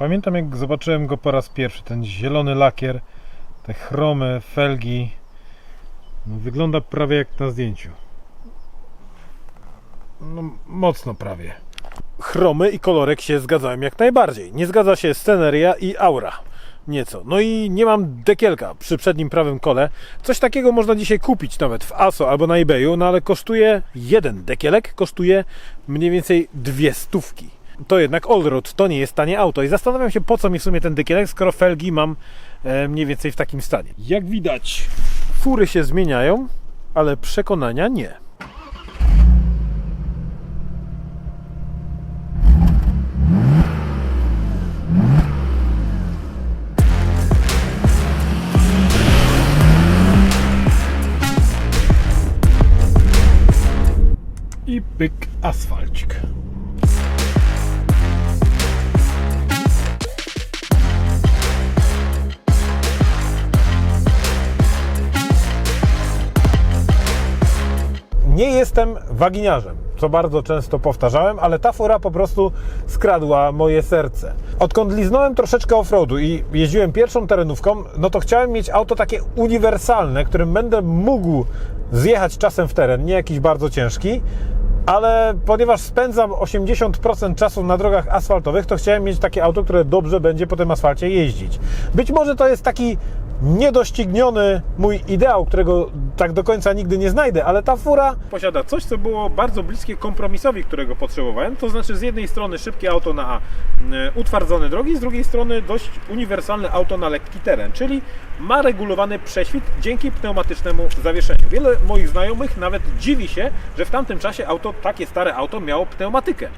Pamiętam jak zobaczyłem go po raz pierwszy, ten zielony lakier, te chromy, felgi. No, wygląda prawie jak na zdjęciu. No, mocno prawie. Chromy i kolorek się zgadzają jak najbardziej. Nie zgadza się sceneria i aura. Nieco. No i nie mam dekielka przy przednim prawym kole. Coś takiego można dzisiaj kupić nawet w ASO albo na eBayu, no ale kosztuje jeden dekielek, kosztuje mniej więcej dwie stówki. To jednak Allroad, to nie jest tanie auto i zastanawiam się po co mi w sumie ten dekielek, skoro felgi mam e, mniej więcej w takim stanie. Jak widać, fury się zmieniają, ale przekonania nie. I pyk asfalcik. Nie jestem waginiarzem, co bardzo często powtarzałem, ale ta fura po prostu skradła moje serce. Odkąd liznąłem troszeczkę offroadu i jeździłem pierwszą terenówką, no to chciałem mieć auto takie uniwersalne, którym będę mógł zjechać czasem w teren, nie jakiś bardzo ciężki, ale ponieważ spędzam 80% czasu na drogach asfaltowych, to chciałem mieć takie auto, które dobrze będzie po tym asfalcie jeździć. Być może to jest taki niedościgniony mój ideał, którego tak do końca nigdy nie znajdę, ale ta fura posiada coś, co było bardzo bliskie kompromisowi, którego potrzebowałem. To znaczy z jednej strony szybkie auto na e, utwardzone drogi, z drugiej strony dość uniwersalne auto na lekki teren, czyli ma regulowany prześwit dzięki pneumatycznemu zawieszeniu. Wiele moich znajomych nawet dziwi się, że w tamtym czasie auto, takie stare auto miało pneumatykę.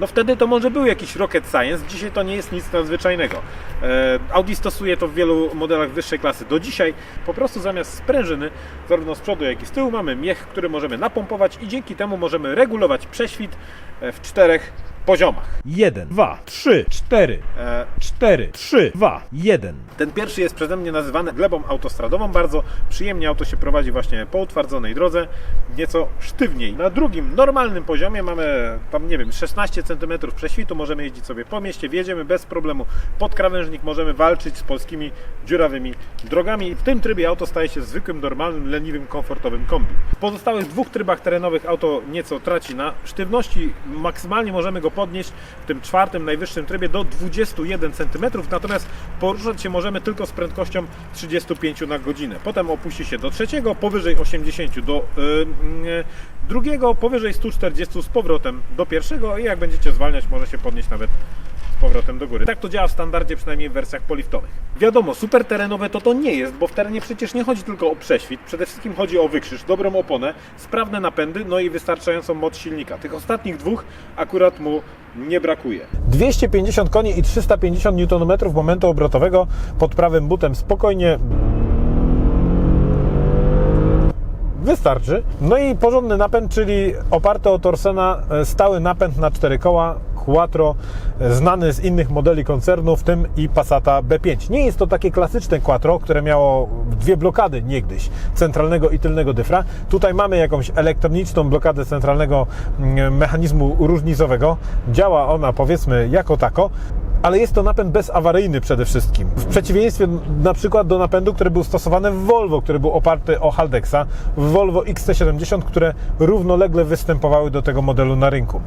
No wtedy to może był jakiś rocket science, dzisiaj to nie jest nic nadzwyczajnego. E, Audi stosuje to w wielu modelach wyższej klasy. Do dzisiaj po prostu zamiast sprężyny, zarówno z przodu jak i z tyłu, mamy miech, który możemy napompować i dzięki temu możemy regulować prześwit e, w czterech poziomach. 1, 2, 3, 4, 4, 3, 2, 1. Ten pierwszy jest przeze mnie nazywany glebą autostradową. Bardzo przyjemnie auto się prowadzi właśnie po utwardzonej drodze, nieco sztywniej. Na drugim, normalnym poziomie mamy tam, nie wiem, 16 cm prześwitu, możemy jeździć sobie po mieście, wjedziemy bez problemu pod krawężnik, możemy walczyć z polskimi dziurawymi drogami i w tym trybie auto staje się zwykłym, normalnym, leniwym, komfortowym kombi. W pozostałych dwóch trybach terenowych auto nieco traci na sztywności, maksymalnie możemy go podnieść w tym czwartym, najwyższym trybie do 21 cm, natomiast poruszać się możemy tylko z prędkością 35 na godzinę. Potem opuści się do trzeciego, powyżej 80 do yy, yy, drugiego, powyżej 140 z powrotem do pierwszego i jak będziecie zwalniać, może się podnieść nawet powrotem do góry. Tak to działa w standardzie, przynajmniej w wersjach poliftowych. Wiadomo, super terenowe to to nie jest, bo w terenie przecież nie chodzi tylko o prześwit, przede wszystkim chodzi o wykrzyż, dobrą oponę, sprawne napędy, no i wystarczającą moc silnika. Tych ostatnich dwóch akurat mu nie brakuje. 250 koni i 350 Nm momentu obrotowego pod prawym butem spokojnie wystarczy. No i porządny napęd, czyli oparty o Torsena stały napęd na cztery koła Quattro, znany z innych modeli koncernu, w tym i Passata B5. Nie jest to takie klasyczne Quattro, które miało dwie blokady niegdyś, centralnego i tylnego dyfra. Tutaj mamy jakąś elektroniczną blokadę centralnego mm, mechanizmu różnicowego. Działa ona powiedzmy jako tako, ale jest to napęd bezawaryjny przede wszystkim. W przeciwieństwie na przykład do napędu, który był stosowany w Volvo, który był oparty o Haldexa, w Volvo XC70, które równolegle występowały do tego modelu na rynku.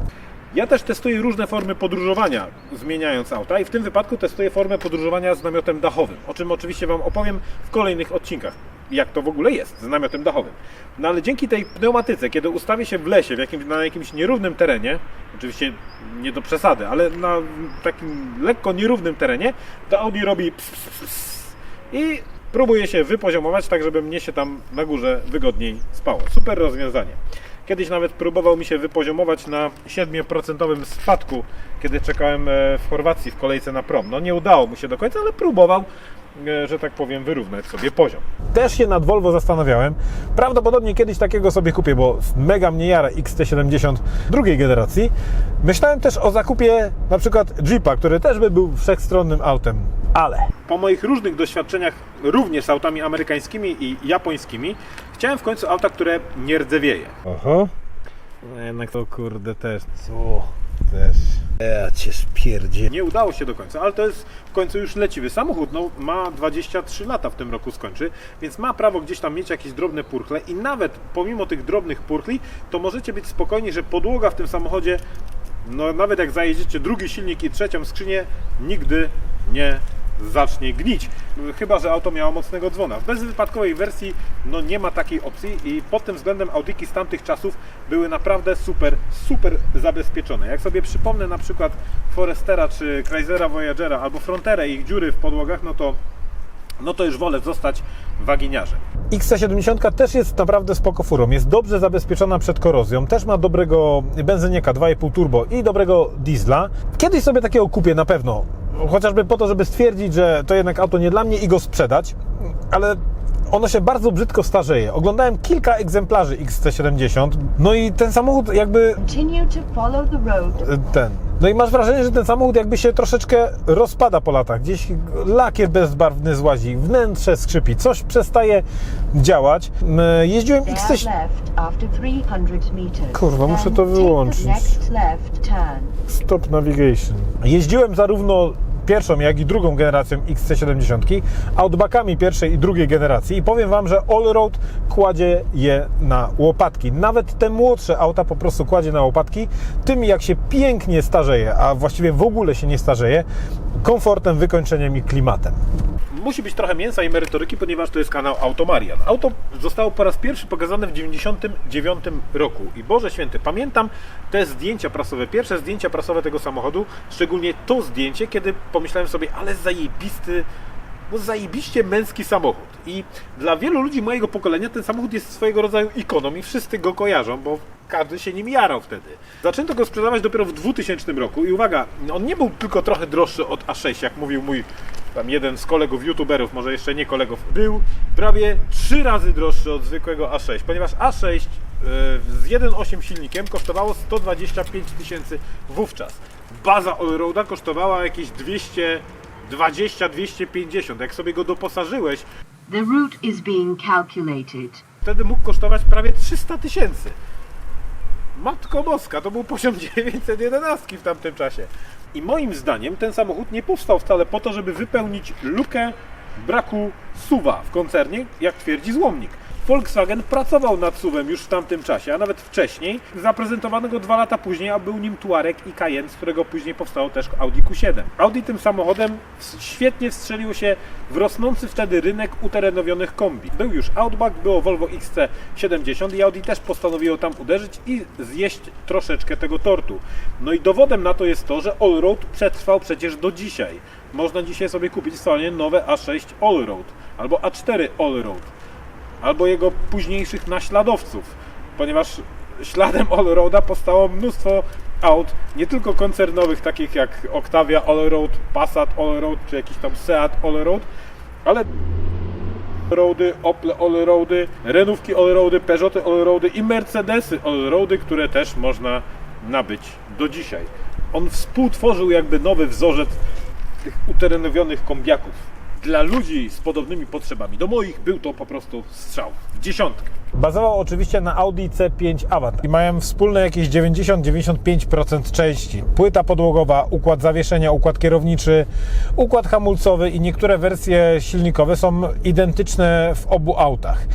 Ja też testuję różne formy podróżowania, zmieniając auta i w tym wypadku testuję formę podróżowania z namiotem dachowym, o czym oczywiście Wam opowiem w kolejnych odcinkach, jak to w ogóle jest z namiotem dachowym. No ale dzięki tej pneumatyce, kiedy ustawię się w lesie, w na jakimś nierównym terenie, oczywiście nie do przesady, ale na takim lekko nierównym terenie, to Audi robi ps, ps, ps, i próbuje się wypoziomować, tak żeby mnie się tam na górze wygodniej spało. Super rozwiązanie. Kiedyś nawet próbował mi się wypoziomować na 7% spadku, kiedy czekałem e, w Chorwacji w kolejce na prom. No nie udało mu się do końca, ale próbował, że tak powiem, wyrównać sobie poziom. Też się nad Volvo zastanawiałem. Prawdopodobnie kiedyś takiego sobie kupię, bo mega mnie jara XT70 drugiej generacji. Myślałem też o zakupie na przykład Jeepa, który też by był wszechstronnym autem. Ale po moich różnych doświadczeniach również z autami amerykańskimi i japońskimi, chciałem w końcu auta, które nie rdzewieje. Aha. No jednak to kurde też. Co? Też. Ja cię spierdzie. Nie udało się do końca, ale to jest w końcu już leciwy samochód. No, ma 23 lata w tym roku skończy, więc ma prawo gdzieś tam mieć jakieś drobne purchle i nawet pomimo tych drobnych purchli, to możecie być spokojni, że podłoga w tym samochodzie, no nawet jak zajedziecie drugi silnik i trzecią skrzynię, nigdy nie zacznie gnić. Chyba, że auto miało mocnego dzwona. W bezwypadkowej wersji no nie ma takiej opcji i pod tym względem Audiki z tamtych czasów były naprawdę super, super zabezpieczone. Jak sobie przypomnę na przykład Forestera czy Chrysera Voyagera albo Fronterę i ich dziury w podłogach, no to no to już wolę zostać waginiarzem. XC70 też jest naprawdę spoko furą. Jest dobrze zabezpieczona przed korozją. Też ma dobrego benzyniaka 2,5 turbo i dobrego diesla. Kiedyś sobie takiego kupię na pewno. Chociażby po to, żeby stwierdzić, że to jednak auto nie dla mnie i go sprzedać. Ale ono się bardzo brzydko starzeje. Oglądałem kilka egzemplarzy XC70. No i ten samochód jakby road. ten. No i masz wrażenie, że ten samochód jakby się troszeczkę rozpada po latach. Gdzieś lakier bezbarwny złazi, wnętrze skrzypi, coś przestaje działać. M, Jeździłem XC... left after 300 meters. Kurwa, muszę to wyłączyć. Stop Navigation. Jeździłem zarówno pierwszą, jak i drugą generacją XC70, Outbackami pierwszej i drugiej generacji i powiem Wam, że Allroad kładzie je na łopatki. Nawet te młodsze auta po prostu kładzie na łopatki, tym jak się pięknie starzeje, a właściwie w ogóle się nie starzeje, komfortem, wykończeniem i klimatem. Musi być trochę mięsa i merytoryki, ponieważ to jest kanał Automarian. Auto zostało po raz pierwszy pokazane w 1999 roku i Boże Święty, pamiętam te zdjęcia prasowe, pierwsze zdjęcia prasowe tego samochodu, szczególnie to zdjęcie, kiedy pomyślałem sobie, ale zajebisty, no zajebiście męski samochód. I dla wielu ludzi mojego pokolenia ten samochód jest swojego rodzaju ikoną i wszyscy go kojarzą, bo każdy się nim jarał wtedy. Zaczęto go sprzedawać dopiero w 2000 roku i uwaga, on nie był tylko trochę droższy od A6, jak mówił mój tam jeden z kolegów youtuberów, może jeszcze nie kolegów, był prawie trzy razy droższy od zwykłego A6, ponieważ A6 e, z 1.8 silnikiem kosztowało 125 tysięcy wówczas. Baza Allroada kosztowała jakieś 220-250. Jak sobie go doposażyłeś, The route is being calculated. wtedy mógł kosztować prawie 300 tysięcy. Matko Boska, to był poziom 911 w tamtym czasie. I moim zdaniem ten samochód nie powstał wcale po to, żeby wypełnić lukę braku suwa w koncernie, jak twierdzi złomnik. Volkswagen pracował nad suwem już w tamtym czasie, a nawet wcześniej. Zaprezentowano go dwa lata później, a był nim Tuareg i Cayenne, z którego później powstało też Audi Q7. Audi tym samochodem świetnie wstrzeliło się w rosnący wtedy rynek uterenowionych kombi. Był już Outback, było Volvo XC70 i Audi też postanowiło tam uderzyć i zjeść troszeczkę tego tortu. No i dowodem na to jest to, że Allroad przetrwał przecież do dzisiaj. Można dzisiaj sobie kupić w salonie nowe A6 Allroad albo A4 Allroad albo jego późniejszych naśladowców, ponieważ śladem Allroada powstało mnóstwo aut, nie tylko koncernowych, takich jak Octavia Allroad, Passat Allroad, czy jakiś tam Seat Allroad, ale Allroady, Opel Allroady, Renówki Allroady, Peugeoty Allroady i Mercedesy Allroady, które też można nabyć do dzisiaj. On współtworzył jakby nowy wzorzec tych uterenowionych kombiaków. Dla ludzi z podobnymi potrzebami do moich był to po prostu strzał w dziesiątkę. Bazował oczywiście na Audi C5 Avant i mają wspólne jakieś 90-95% części. Płyta podłogowa, układ zawieszenia, układ kierowniczy, układ hamulcowy i niektóre wersje silnikowe są identyczne w obu autach.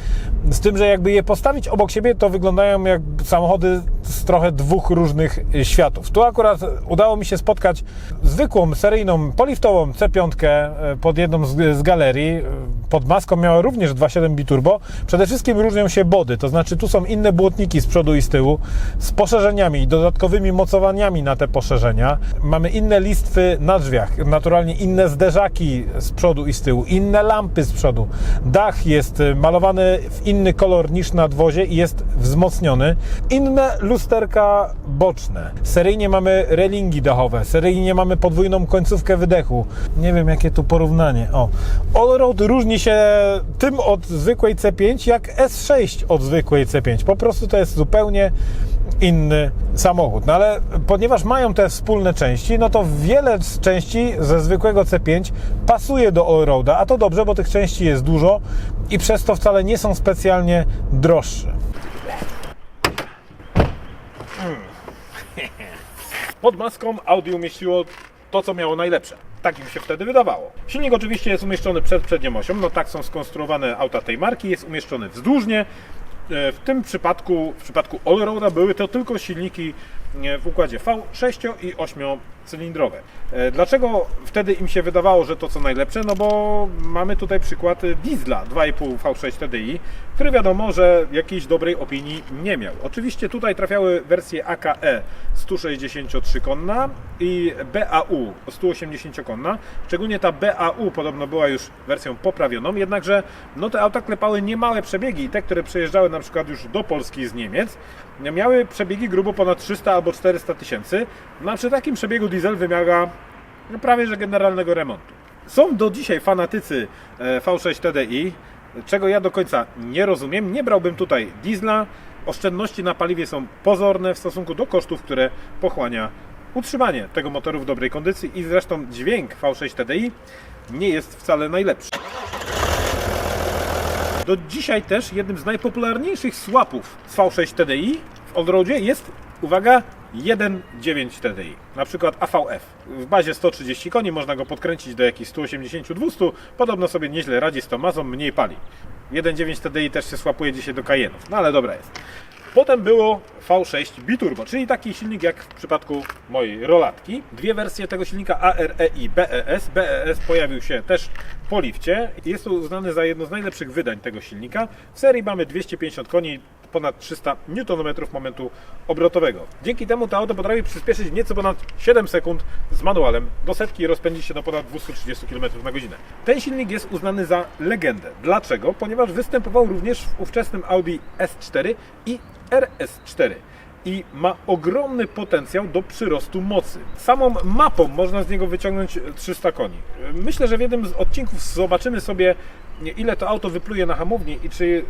Z tym, że jakby je postawić obok siebie, to wyglądają jak samochody z trochę dwóch różnych y, światów. Tu akurat udało mi się spotkać zwykłą, seryjną, poliftową C5 y, pod jedną z, z galerii. Y, Pod maską miała również 2.7 biturbo. Przede wszystkim różnią się body, to znaczy tu są inne błotniki z przodu i z tyłu, z poszerzeniami i dodatkowymi mocowaniami na te poszerzenia. Mamy inne listwy na drzwiach, naturalnie inne zderzaki z przodu i z tyłu, inne lampy z przodu. Dach jest y, malowany w inny kolor niż na dwozie i jest wzmocniony. Inne lusterka boczne. Seryjnie mamy relingi dachowe, seryjnie mamy podwójną końcówkę wydechu. Nie wiem jakie tu porównanie. O, Allroad różni się tym od zwykłej C5 jak S6 od zwykłej C5. Po prostu to jest zupełnie inny samochód. No ale ponieważ mają te wspólne części, no to wiele z części ze zwykłego C5 pasuje do Allroada, a to dobrze, bo tych części jest dużo i przez to wcale nie są specjalnie droższe. Pod maską Audi umieściło to, co miało najlepsze. Tak im się wtedy wydawało. Silnik oczywiście jest umieszczony przed przednią osią, no tak są skonstruowane auta tej marki, jest umieszczony wzdłużnie. E, W tym przypadku, w przypadku Allroada były to tylko silniki e, w układzie V6 i 8 cylindrowe. E, Dlaczego wtedy im się wydawało, że to co najlepsze? No bo mamy tutaj przykład diesla 2,5 V6 TDI, który wiadomo, że jakiejś dobrej opinii nie miał. Oczywiście tutaj trafiały wersje AKE 163-konna i BAU 180-konna. Szczególnie ta BAU podobno była już wersją poprawioną, jednakże no te auta klepały niemałe przebiegi i te, które przejeżdżały na przykład już do Polski z Niemiec, miały przebiegi grubo ponad 300 albo 400 tysięcy. No a przy takim przebiegu diesel wymaga prawie że generalnego remontu. Są do dzisiaj fanatycy e, V6 TDI, czego ja do końca nie rozumiem. Nie brałbym tutaj diesla. Oszczędności na paliwie są pozorne w stosunku do kosztów, które pochłania utrzymanie tego motoru w dobrej kondycji i zresztą dźwięk V6 TDI nie jest wcale najlepszy. Do dzisiaj też jednym z najpopularniejszych swapów z V6 TDI w Allroadzie jest, uwaga, 1.9 TDI, na przykład AVF. W bazie 130 koni można go podkręcić do jakichś 180-200, podobno sobie nieźle radzi z Tomazą, mniej pali. 1.9 TDI też się swapuje dzisiaj do Cayenne'ów, no ale dobra jest. Potem było V6 Biturbo, czyli taki silnik jak w przypadku mojej rolatki. Dwie wersje tego silnika ARE i BES. BES pojawił się też po lifcie jest uznany za jedno z najlepszych wydań tego silnika. W serii mamy 250 koni, ponad 300 Nm momentu obrotowego. Dzięki temu to auto potrafi przyspieszyć nieco ponad 7 sekund z manualem do setki i rozpędzić się do ponad 230 km na godzinę. Ten silnik jest uznany za legendę. Dlaczego? Ponieważ występował również w ówczesnym Audi S4 i RS4 i ma ogromny potencjał do przyrostu mocy. Samą mapą można z niego wyciągnąć 300 koni. Myślę, że w jednym z odcinków zobaczymy sobie ile to auto wypluje na hamowni i czy yy,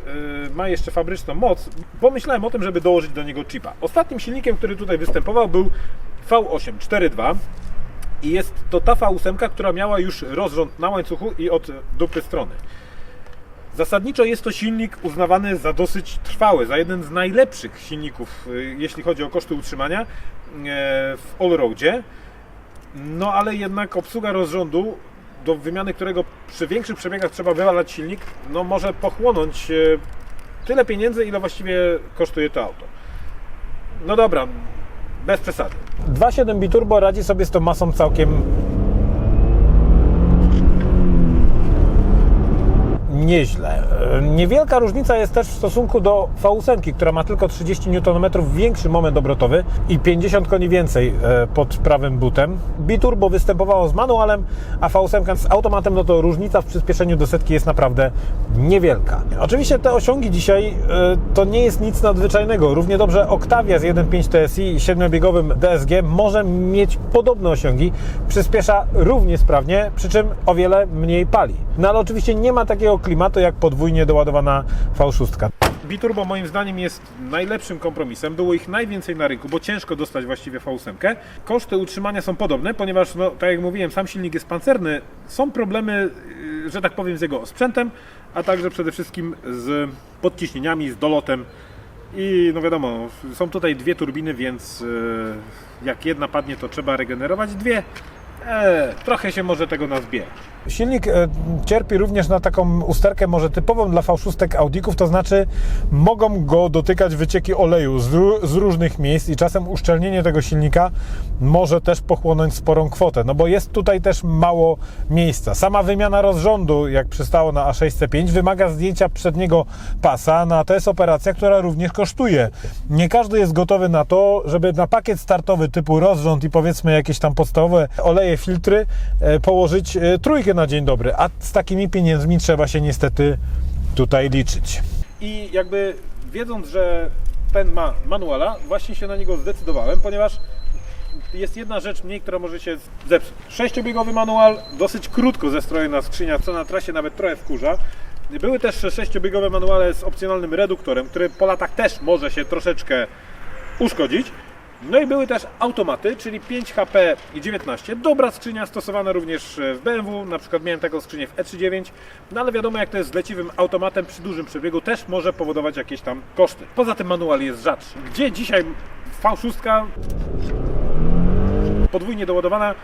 ma jeszcze fabryczną moc. Pomyślałem o tym, żeby dołożyć do niego chipa. Ostatnim silnikiem, który tutaj występował był V8 4.2 i jest to ta V8, która miała już rozrząd na łańcuchu i od dupy strony. Zasadniczo jest to silnik uznawany za dosyć trwały, za jeden z najlepszych silników, y, jeśli chodzi o koszty utrzymania e, w Allroadzie. No ale jednak obsługa rozrządu, do wymiany którego przy większych przebiegach trzeba wywalać silnik, no może pochłonąć e, tyle pieniędzy, ile właściwie kosztuje to auto. No dobra, bez przesady. 2.7 biturbo radzi sobie z tą masą całkiem nieźle. Niewielka różnica jest też w stosunku do V8, która ma tylko 30 Nm większy moment obrotowy i 50 koni więcej e, pod prawym butem. Biturbo występowało z manualem, a V8 z automatem, no to różnica w przyspieszeniu do setki jest naprawdę niewielka. Oczywiście te osiągi dzisiaj e, to nie jest nic nadzwyczajnego. Równie dobrze Octavia z 1.5 TSI i 7-biegowym DSG może mieć podobne osiągi. Przyspiesza równie sprawnie, przy czym o wiele mniej pali. No ale oczywiście nie ma takiego klimatu jak podwójnie doładowana V6. Biturbo moim zdaniem jest najlepszym kompromisem. Było ich najwięcej na rynku, bo ciężko dostać właściwie V8. Koszty utrzymania są podobne, ponieważ, no, tak jak mówiłem, sam silnik jest pancerny. Są problemy, yy, że tak powiem, z jego sprzętem, a także przede wszystkim z podciśnieniami, z dolotem. I no wiadomo, są tutaj dwie turbiny, więc yy, jak jedna padnie, to trzeba regenerować dwie. Eee, trochę się może tego nazbierać. Silnik e, cierpi również na taką usterkę może typową dla V6 Audików, to znaczy mogą go dotykać wycieki oleju z, ró- z różnych miejsc i czasem uszczelnienie tego silnika może też pochłonąć sporą kwotę, no bo jest tutaj też mało miejsca. Sama wymiana rozrządu, jak przystało na A6C5, wymaga zdjęcia przedniego pasa, no a to jest operacja, która również kosztuje. Nie każdy jest gotowy na to, żeby na pakiet startowy typu rozrząd i powiedzmy jakieś tam podstawowe oleje, filtry e, położyć e, na dzień dobry, a z takimi pieniędzmi trzeba się niestety tutaj liczyć. I jakby wiedząc, że ten ma manuala, właśnie się na niego zdecydowałem, ponieważ jest jedna rzecz mniej, która może się zepsuć. Sześciobiegowy manual, dosyć krótko zestrojona skrzynia, co na trasie nawet trochę wkurza. Były też sześciobiegowe manuale z opcjonalnym reduktorem, który po latach też może się troszeczkę uszkodzić. No i były też automaty, czyli 5 HP i 19. Dobra skrzynia stosowana również w BMW, na przykład miałem taką skrzynię w E39, no ale wiadomo jak to jest z leciwym automatem przy dużym przebiegu też może powodować jakieś tam koszty. Poza tym manual jest rzadszy. Gdzie dzisiaj V6 podwójnie doładowana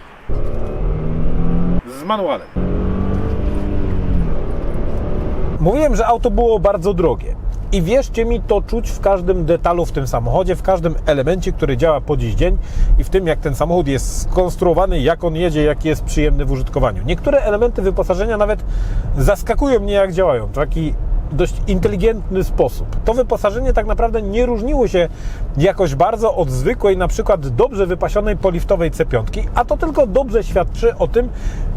z manualem. Mówiłem, że auto było bardzo drogie. I wierzcie mi, to czuć w każdym detalu w tym samochodzie, w każdym elemencie, który działa po dziś dzień i w tym, jak ten samochód jest skonstruowany, jak on jedzie, jaki jest przyjemny w użytkowaniu. Niektóre elementy wyposażenia nawet zaskakują mnie, jak działają. Taki dość inteligentny sposób. To wyposażenie tak naprawdę nie różniło się jakoś bardzo od zwykłej, na przykład dobrze wypasionej poliftowej C5, a to tylko dobrze świadczy o tym,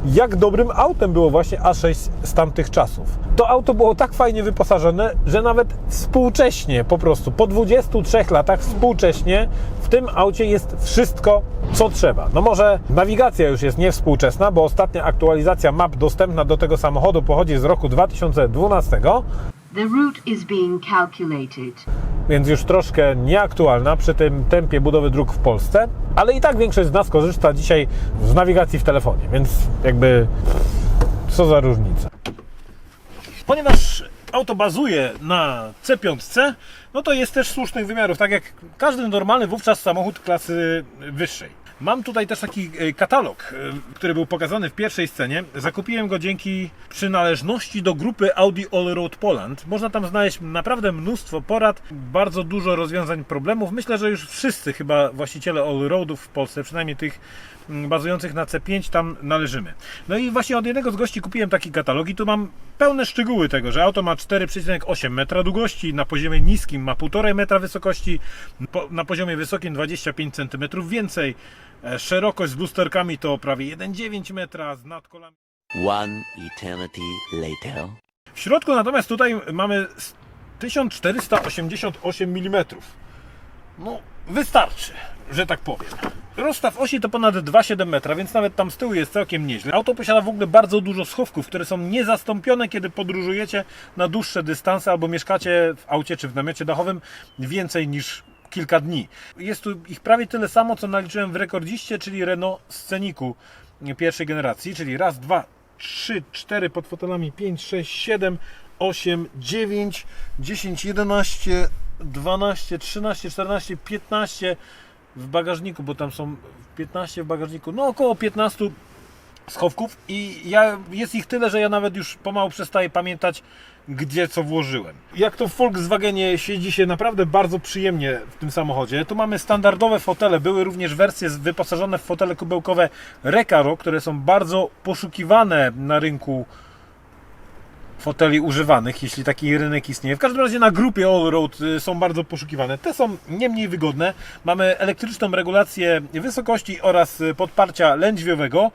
jak dobrym autem było właśnie A6 z tamtych czasów. To auto było tak fajnie wyposażone, że nawet współcześnie, po prostu po 23 latach współcześnie tym aucie jest wszystko, co trzeba. No może nawigacja już jest niewspółczesna, bo ostatnia aktualizacja map dostępna do tego samochodu pochodzi z roku 2012, The route is being calculated. więc już troszkę nieaktualna przy tym tempie budowy dróg w Polsce, ale i tak większość z nas korzysta dzisiaj z nawigacji w telefonie, więc jakby co za różnica. Ponieważ auto bazuje na C5, no to jest też słusznych wymiarów, tak jak każdy normalny wówczas samochód klasy wyższej. Mam tutaj też taki e, katalog, e, który był pokazany w pierwszej scenie. Zakupiłem go dzięki przynależności do grupy Audi All Road Poland. Można tam znaleźć naprawdę mnóstwo porad, bardzo dużo rozwiązań problemów. Myślę, że już wszyscy chyba właściciele All Roadów w Polsce, przynajmniej tych bazujących na C5 tam należymy. No i właśnie od jednego z gości kupiłem taki katalog i tu mam pełne szczegóły tego, że auto ma 4,8 metra długości, na poziomie niskim ma 1,5 metra wysokości, na poziomie wysokim 25 cm więcej, e, szerokość z lusterkami to prawie 1,9 metra, z nadkolami. One eternity later. W środku natomiast tutaj mamy 1488 mm. No, wystarczy, że tak powiem. Rozstaw osi to ponad 2,7 metra, więc nawet tam z tyłu jest całkiem nieźle. Auto posiada w ogóle bardzo dużo schowków, które są niezastąpione, kiedy podróżujecie na dłuższe dystanse albo mieszkacie w aucie czy w namiocie dachowym więcej niż kilka dni. Jest tu ich prawie tyle samo, co naliczyłem w rekordziście, czyli Renault Scenicu pierwszej generacji, czyli raz, dwa, trzy, cztery pod fotelami, pięć, sześć, siedem, osiem, dziewięć, dziesięć, jedenaście, dwanaście, trzynaście, czternaście, piętnaście w bagażniku, bo tam są 15 w bagażniku, no około 15 schowków i ja, jest ich tyle, że ja nawet już pomału przestaję pamiętać, gdzie co włożyłem. Jak to w Volkswagenie siedzi się naprawdę bardzo przyjemnie w tym samochodzie. Tu mamy standardowe fotele, były również wersje wyposażone w fotele kubełkowe Recaro, które są bardzo poszukiwane na rynku foteli używanych, jeśli taki rynek istnieje. W każdym razie na grupie All Road y, są bardzo poszukiwane. Te są nie mniej wygodne. Mamy elektryczną regulację wysokości oraz y, podparcia lędźwiowego.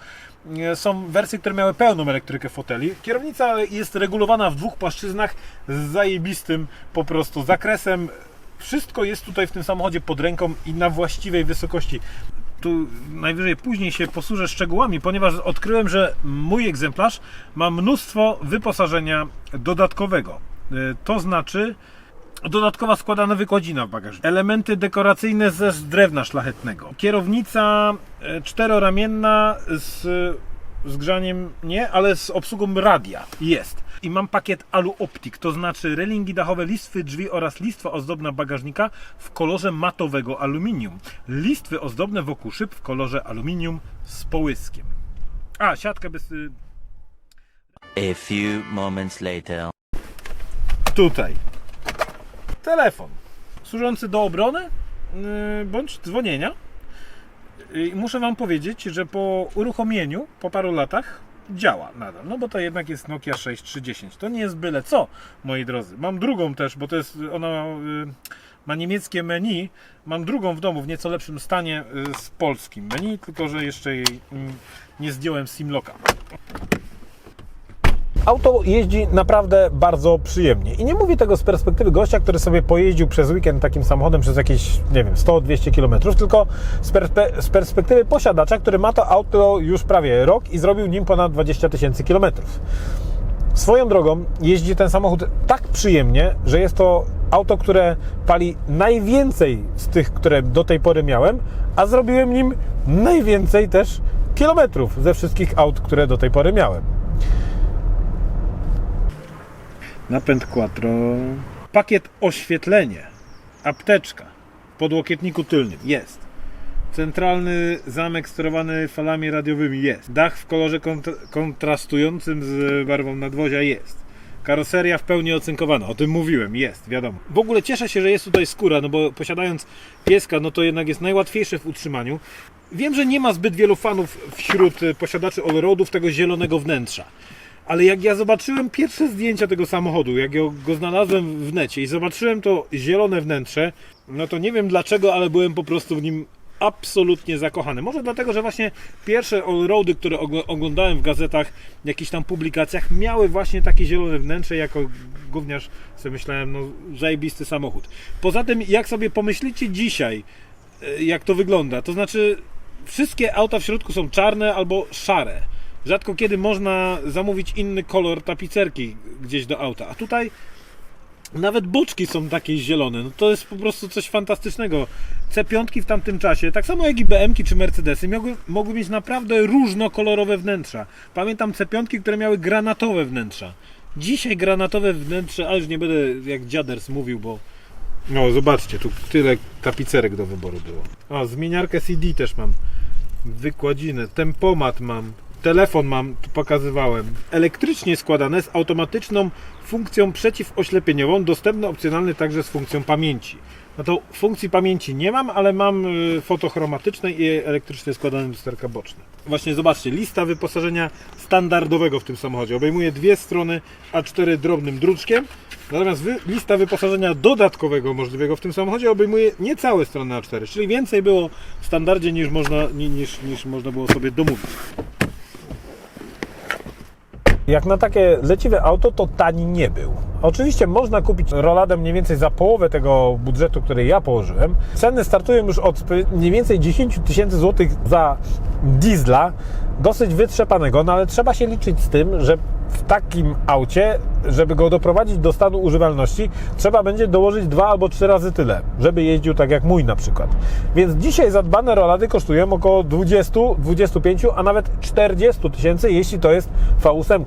Y, Są wersje, które miały pełną elektrykę foteli. Kierownica jest regulowana w dwóch płaszczyznach z zajebistym po prostu zakresem. Wszystko jest tutaj w tym samochodzie pod ręką i na właściwej wysokości tu najwyżej później się posłużę szczegółami, ponieważ odkryłem, że mój egzemplarz ma mnóstwo wyposażenia dodatkowego. E, To znaczy dodatkowa składana wykładzina w bagażniku, elementy dekoracyjne ze drewna szlachetnego, kierownica e, czteroramienna z z grzaniem nie, ale z obsługą radia jest. I mam pakiet Alu Optik, to znaczy relingi dachowe, listwy drzwi oraz listwa ozdobna bagażnika w kolorze matowego aluminium. Listwy ozdobne wokół szyb w kolorze aluminium z połyskiem. A, siatka bez... y, A few moments later. Tutaj. Telefon. Służący do obrony yy, bądź dzwonienia. I muszę Wam powiedzieć, że po uruchomieniu, po paru latach, działa nadal. No bo to jednak jest Nokia 6310. To nie jest byle co, moi drodzy. Mam drugą też, bo to jest ona yy, ma niemieckie menu. Mam drugą w domu w nieco lepszym stanie yy, z polskim menu, tylko że jeszcze jej yy, nie zdjąłem Simlocka. Auto jeździ naprawdę bardzo przyjemnie. I nie mówię tego z perspektywy gościa, który sobie pojeździł przez weekend takim samochodem przez jakieś, nie wiem, 100-200 km, tylko z, z perspektywy posiadacza, który ma to auto już prawie rok i zrobił nim ponad 20 tysięcy kilometrów. Swoją drogą jeździ ten samochód tak przyjemnie, że jest to auto, które pali najwięcej z tych, które do tej pory miałem, a zrobiłem nim najwięcej też kilometrów ze wszystkich aut, które do tej pory miałem. Napęd quattro. Pakiet oświetlenie. Apteczka. W podłokietniku tylnym. Jest. Centralny zamek sterowany falami radiowymi jest. Dach w kolorze kont- kontrastującym z barwą nadwozia jest. Karoseria w pełni ocynkowana, o tym mówiłem, jest, wiadomo. W ogóle cieszę się, że jest tutaj skóra, no bo posiadając pieska, no to jednak jest najłatwiejsze w utrzymaniu. Wiem, że nie ma zbyt wielu fanów wśród posiadaczy allroadów tego zielonego wnętrza. Ale jak ja zobaczyłem pierwsze zdjęcia tego samochodu, jak ja go znalazłem w necie i zobaczyłem to zielone wnętrze, no to nie wiem dlaczego, ale byłem po prostu w nim absolutnie zakochany. Może dlatego, że właśnie pierwsze allroady, które ogl- oglądałem w gazetach, jakichś tam publikacjach, miały właśnie takie zielone wnętrze, jako gówniarz sobie myślałem, no zajebisty samochód. Poza tym, jak sobie pomyślicie dzisiaj, e, jak to wygląda, to znaczy wszystkie auta w środku są czarne albo szare. Rzadko kiedy można zamówić inny kolor tapicerki gdzieś do auta, a tutaj nawet boczki są takie zielone. No to jest po prostu coś fantastycznego. C5 w tamtym czasie, tak samo jak i BM-ki czy Mercedesy, mogły, mogły mieć naprawdę różnokolorowe wnętrza. Pamiętam C5, które miały granatowe wnętrza. Dzisiaj granatowe wnętrze, ale już nie będę jak dziaders mówił, bo no zobaczcie, tu tyle tapicerek do wyboru było. A, zmieniarkę CD też mam. Wykładzinę, tempomat mam. Telefon mam, tu pokazywałem. Elektrycznie składane z automatyczną funkcją przeciwoślepieniową, dostępny opcjonalny także z funkcją pamięci. No to funkcji pamięci nie mam, ale mam y, fotochromatyczne i elektrycznie składane lusterka boczne. Właśnie zobaczcie, lista wyposażenia standardowego w tym samochodzie obejmuje dwie strony A4 drobnym druczkiem, natomiast wy, lista wyposażenia dodatkowego możliwego w tym samochodzie obejmuje niecałe strony A4, czyli więcej było w standardzie niż można, ni- niż, niż można było sobie domówić. Jak na takie leciwe auto, to tani nie był. Oczywiście można kupić roladę mniej więcej za połowę tego budżetu, który ja położyłem. Ceny startują już od mniej więcej 10 tysięcy złotych za diesla, dosyć wytrzepanego, no ale trzeba się liczyć z tym, że w takim aucie, żeby go doprowadzić do stanu używalności, trzeba będzie dołożyć dwa albo trzy razy tyle, żeby jeździł tak jak mój na przykład. Więc dzisiaj zadbane rolady kosztują około 20, 25, a nawet 40 tysięcy, jeśli to jest V8.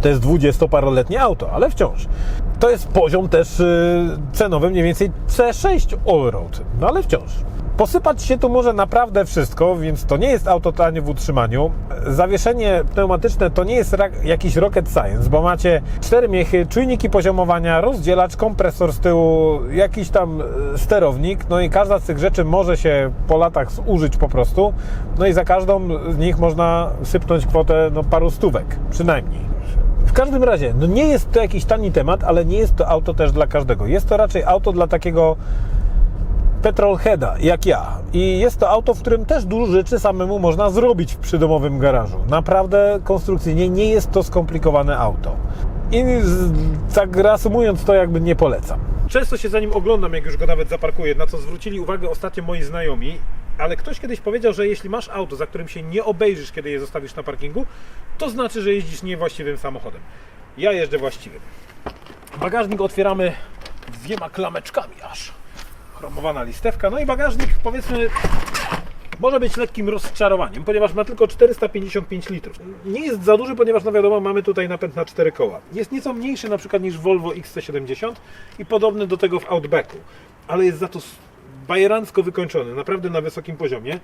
To jest 20-paroletnie auto, ale wciąż. To jest poziom też y, cenowy mniej więcej C6 Allroad, no ale wciąż. Posypać się tu może naprawdę wszystko, więc to nie jest auto tanie w utrzymaniu. Zawieszenie pneumatyczne to nie jest jakiś rocket science, bo macie cztery miechy, czujniki poziomowania, rozdzielacz, kompresor z tyłu, jakiś tam y, sterownik, no i każda z tych rzeczy może się po latach zużyć po prostu, no i za każdą z nich można sypnąć kwotę no, paru stówek, przynajmniej. W każdym razie, no nie jest to jakiś tani temat, ale nie jest to auto też dla każdego. Jest to raczej auto dla takiego petrolheada, jak ja. I jest to auto, w którym też dużo rzeczy samemu można zrobić w przydomowym garażu. Naprawdę konstrukcyjnie nie jest to skomplikowane auto. I tak reasumując to jakby nie polecam. Często się za nim oglądam, jak już go nawet zaparkuję, na co zwrócili uwagę ostatnio moi znajomi, ale ktoś kiedyś powiedział, że jeśli masz auto, za którym się nie obejrzysz, kiedy je zostawisz na parkingu, to znaczy, że jeździsz niewłaściwym samochodem. Ja jeżdżę właściwym. Bagażnik otwieramy dwiema klameczkami aż. Chromowana listewka. No i bagażnik powiedzmy może być lekkim rozczarowaniem, ponieważ ma tylko 455 litrów. Nie jest za duży, ponieważ no wiadomo, mamy tutaj napęd na 4 koła. Jest nieco mniejszy na przykład niż Volvo XC70 i podobny do tego w Outbacku, ale jest za to bajerancko wykończony, naprawdę na wysokim poziomie.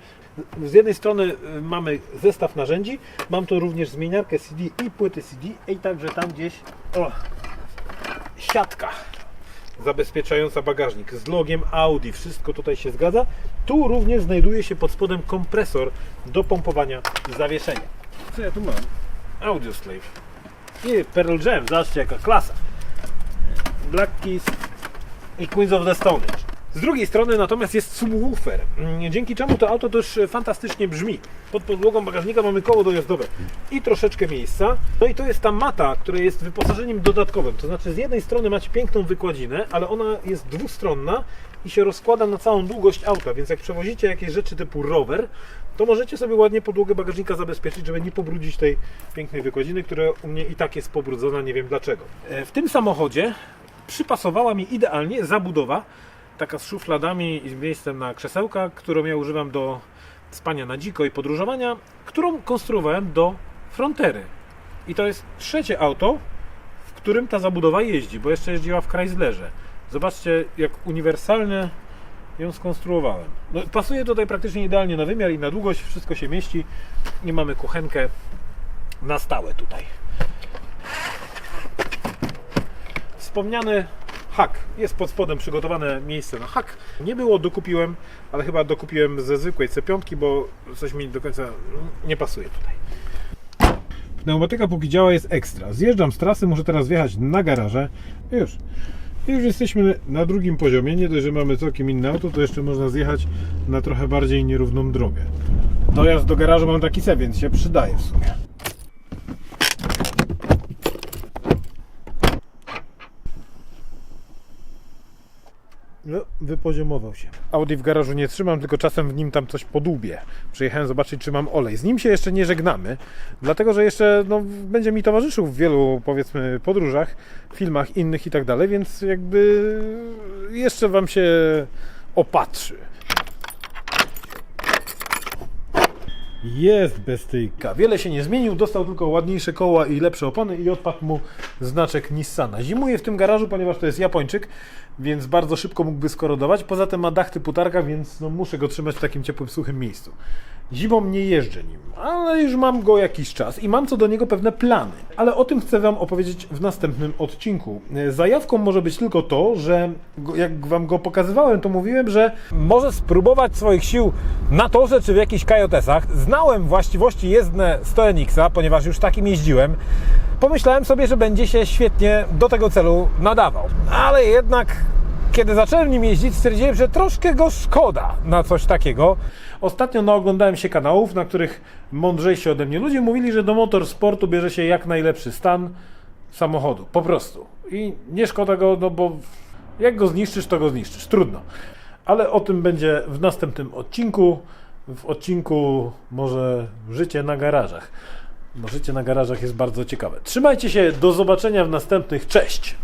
Z jednej strony y, mamy zestaw narzędzi, mam tu również zmieniarkę CD i płyty CD i także tam gdzieś o, siatka zabezpieczająca bagażnik z logiem Audi. Wszystko tutaj się zgadza. Tu również znajduje się pod spodem kompresor do pompowania zawieszenia. Co ja tu mam? Audio Slave. I Pearl Jam, zobaczcie jaka klasa. Black Keys i Queens of the Stone Age. Z drugiej strony natomiast jest subwoofer, mm, dzięki czemu to auto też fantastycznie brzmi. Pod podłogą bagażnika mamy koło dojazdowe i troszeczkę miejsca. No i to jest ta mata, która jest wyposażeniem dodatkowym. To znaczy z jednej strony macie piękną wykładzinę, ale ona jest dwustronna i się rozkłada na całą długość auta, więc jak przewozicie jakieś rzeczy typu rower, to możecie sobie ładnie podłogę bagażnika zabezpieczyć, żeby nie pobrudzić tej pięknej wykładziny, która u mnie i tak jest pobrudzona, nie wiem dlaczego. E, W tym samochodzie przypasowała mi idealnie zabudowa, taka z szufladami i z miejscem na krzesełka, którą ja używam do spania na dziko i podróżowania, którą konstruowałem do Frontery. I to jest trzecie auto, w którym ta zabudowa jeździ, bo jeszcze jeździła w Chryslerze. Zobaczcie, jak uniwersalne ją skonstruowałem. No, pasuje tutaj praktycznie idealnie na wymiar i na długość, wszystko się mieści i mamy kuchenkę na stałe tutaj. Wspomniany hak. Jest pod spodem przygotowane miejsce na hak. Nie było, dokupiłem, ale chyba dokupiłem ze zwykłej C5, bo coś mi do końca nie pasuje tutaj. Pneumatyka póki działa jest ekstra. Zjeżdżam z trasy, muszę teraz wjechać na garaże. I Już. Już jesteśmy na drugim poziomie. Nie dość, że mamy całkiem inne auto, to jeszcze można zjechać na trochę bardziej nierówną drogę. Dojazd do garażu mam taki se, więc się przydaje w sumie. No, wypoziomował się. Audi w garażu nie trzymam, tylko czasem w nim tam coś podłubię. Przyjechałem zobaczyć, czy mam olej. Z nim się jeszcze nie żegnamy, dlatego że jeszcze no, będzie mi towarzyszył w wielu, powiedzmy, podróżach, filmach innych i tak dalej, więc jakby jeszcze Wam się opatrzy. Jest bestyjka. Wiele się nie zmienił, dostał tylko ładniejsze koła i lepsze opony i odpadł mu znaczek Nissana. Zimuje w tym garażu, ponieważ to jest Japończyk, więc bardzo szybko mógłby skorodować. Poza tym ma dach typu targa, więc no, muszę go trzymać w takim ciepłym, suchym miejscu. Zimą nie jeżdżę nim, ale już mam go jakiś czas i mam co do niego pewne plany. Ale o tym chcę Wam opowiedzieć w następnym odcinku. Zajawką może być tylko to, że jak Wam go pokazywałem, to mówiłem, że może spróbować swoich sił na torze czy w jakichś kajotesach. Znałem właściwości jezdne 100 NX-a, ponieważ już takim jeździłem. Pomyślałem sobie, że będzie się świetnie do tego celu nadawał. Ale jednak kiedy zacząłem nim jeździć, stwierdziłem, że troszkę go szkoda na coś takiego. Ostatnio naoglądałem się kanałów, na których mądrzejsi ode mnie ludzie mówili, że do motorsportu bierze się jak najlepszy stan samochodu. Po prostu. I nie szkoda go, no bo jak go zniszczysz, to go zniszczysz. Trudno. Ale o tym będzie w następnym odcinku. W odcinku może życie na garażach. Bo życie na garażach jest bardzo ciekawe. Trzymajcie się, do zobaczenia w następnych. Cześć!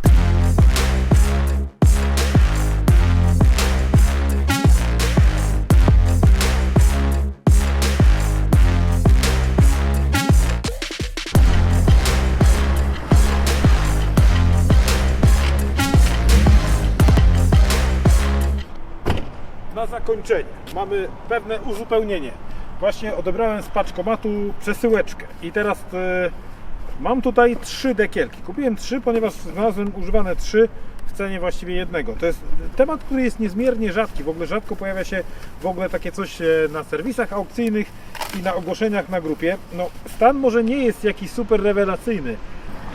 Zakończenie mamy pewne uzupełnienie. Właśnie odebrałem z paczkomatu przesyłeczkę i teraz e, mam tutaj trzy dekielki. Kupiłem trzy, ponieważ znalazłem używane trzy w cenie właściwie jednego. To jest temat, który jest niezmiernie rzadki. W ogóle rzadko pojawia się w ogóle takie coś e, na serwisach aukcyjnych i na ogłoszeniach na grupie. No, stan może nie jest jakiś super rewelacyjny.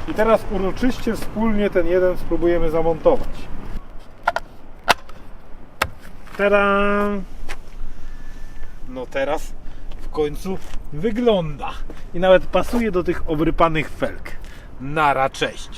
I teraz uroczyście wspólnie ten jeden spróbujemy zamontować. Tada! No teraz w końcu wygląda. I nawet pasuje do tych obrypanych felg. Nara, cześć!